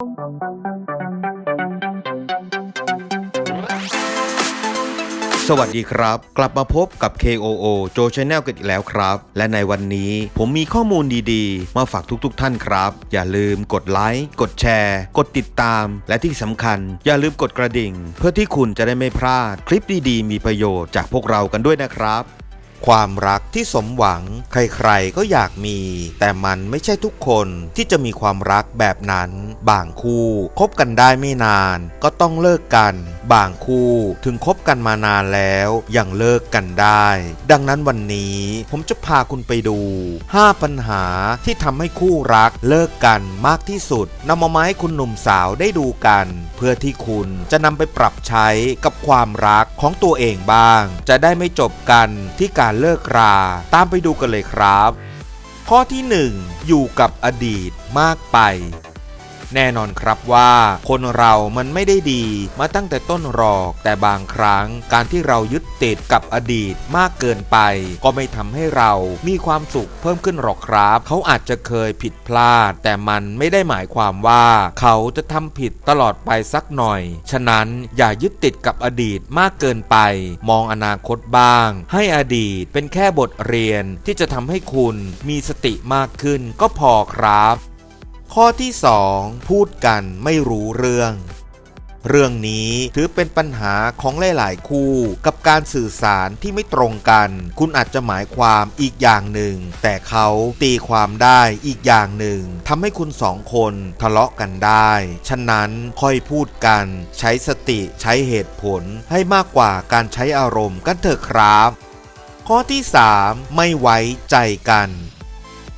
สวัสดีครับ กลับมาพบกับ KOO โจ Channel กันอีกแล้วครับ และในวันนี้ผมมีข้อมูลดีๆ มาฝากทุกๆท่านครับ อย่าลืมกดไลค์กดแชร์ กดติดตาม และที่สำคัญ อย่าลืมกดกระดิ่ง เพื่อที่คุณจะได้ไม่พลาด คลิปดีๆ มีประโยชน์จากพวกเรากันด้วยนะครับความรักที่สมหวัง ใครๆก็อยากมี แต่มันไม่ใช่ทุกคนที่จะมีความรักแบบนั้น บางคู่คบกันได้ไม่นาน ก็ต้องเลิกกัน บางคู่ถึงคบกันมานานแล้วยังเลิกกันได้ ดังนั้นวันนี้ผมจะพาคุณไปดู 5 ปัญหาที่ทำให้คู่รักเลิกกันมากที่สุดนำมามาให้คุณหนุ่มสาวได้ดูกัน เพื่อที่คุณจะนำไปปรับใช้กับความรักของตัวเองบ้าง จะได้ไม่จบกันที่การเลิกรา ตามไปดูกันเลยครับ ข้อที่ 1 อยู่กับอดีตมากไป แน่นอนครับว่าคนเรามันไม่ได้ดีมาตั้งแต่ต้นหรอก แต่บางครั้งการที่เรายึดติดกับอดีตมากเกินไป ก็ไม่ทำให้เรามีความสุขเพิ่มขึ้นหรอกครับ เขาอาจจะเคยผิดพลาด แต่มันไม่ได้หมายความว่า เขาจะทำผิดตลอดไปสักหน่อย ฉะนั้นอย่ายึดติดกับอดีตมากเกินไป มองอนาคตบ้าง ให้อดีตเป็นแค่บทเรียนที่จะทำให้คุณมีสติมากขึ้นก็พอครับ ข้อที่ 2 พูดกันไม่รู้เรื่อง เรื่องนี้ถือเป็นปัญหาของหลาย ๆ คู่กับการสื่อสารที่ไม่ตรงกัน คุณอาจจะหมายความอีกอย่างหนึ่ง แต่เขาตีความได้อีกอย่างหนึ่งทำให้คุณสองคนทะเลาะกันได้ ฉะนั้นค่อยพูดกัน ใช้สติใช้เหตุผลให้มากกว่าการใช้อารมณ์กันเถอะครับ ข้อที่ 3 ไม่ไว้ใจกัน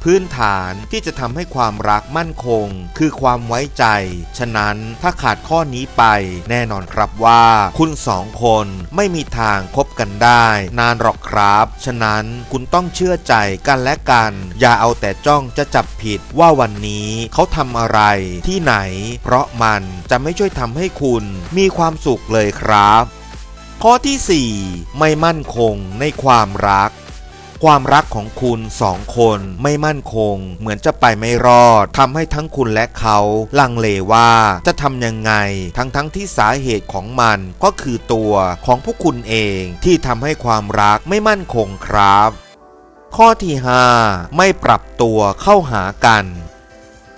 พื้นฐานที่จะทำให้ความรักมั่นคง คือความไว้ใจ ฉะนั้นถ้าขาดข้อนี้ไป แน่นอนครับว่า คุณสองคนไม่มีทางคบกันได้ นานหรอกครับ ฉะนั้นคุณต้องเชื่อใจกันและกัน อย่าเอาแต่จ้องจะจับผิดว่าวันนี้เขาทำอะไรที่ไหน เพราะมันจะไม่ช่วยทำให้คุณมีความสุขเลยครับ ข้อที่ 4 ไม่มั่นคงในความรัก ความรักของคุณสองคนไม่มั่นคง เหมือนจะไปไม่รอดทำให้ทั้งคุณและเขาลังเลว่าจะทำยังไง ทั้งทั้งที่สาเหตุของมันก็คือตัวของพวกคุณเองที่ทำให้ความรักไม่มั่นคงครับ ข้อที่ 5 ไม่ปรับตัวเข้าหากัน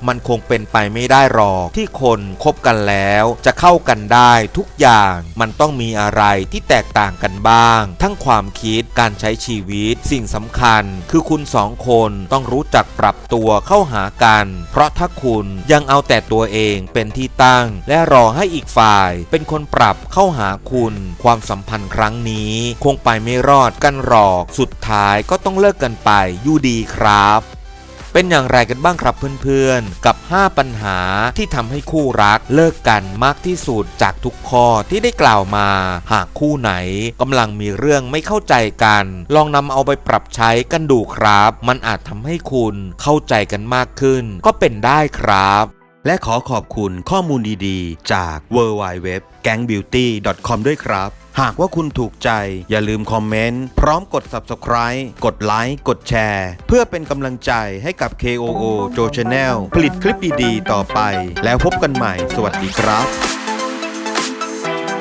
มันคงเป็นไปไม่ได้หรอก ที่คนคบกันแล้วจะเข้ากันได้ทุกอย่างมันต้องมีอะไรที่แตกต่างกันบ้าง ทั้งความคิดการใช้ชีวิต สิ่งสำคัญ คือคุณสองคนต้องรู้จักปรับตัวเข้าหากัน เพราะถ้าคุณยังเอาแต่ตัวเองเป็นที่ตั้ง และรอให้อีกฝ่ายเป็นคนปรับเข้าหาคุณ ความสัมพันธ์ครั้งนี้ คงไปไม่รอดกันหรอก สุดท้ายก็ต้องเลิกกันไปอยู่ดีครับ เป็นอย่างไรกันบ้างครับเพื่อนๆ กับ 5 ปัญหาที่ทำให้คู่รักเลิกกันมากที่สุดจากทุกข้อที่ได้กล่าวมา หากคู่ไหนกำลังมีเรื่องไม่เข้าใจกัน ลองนำเอาไปปรับใช้กันดูครับ มันอาจทำให้คุณเข้าใจกันมากขึ้น ก็เป็นได้ครับและขอขอบคุณข้อมูลดีๆ จาก w w w g a n g b e a u t y c o m ด้วยครับ หากว่าคุณถูกใจอย่าลืมคอมเมนต์ พร้อมกด Subscribe กดไลค์กดแชร์ เพื่อเป็นกำลังใจให้กับ KOO Joe Channel ผลิตคลิปดีๆต่อไป แล้วพบกันใหม่ สวัสดีครับ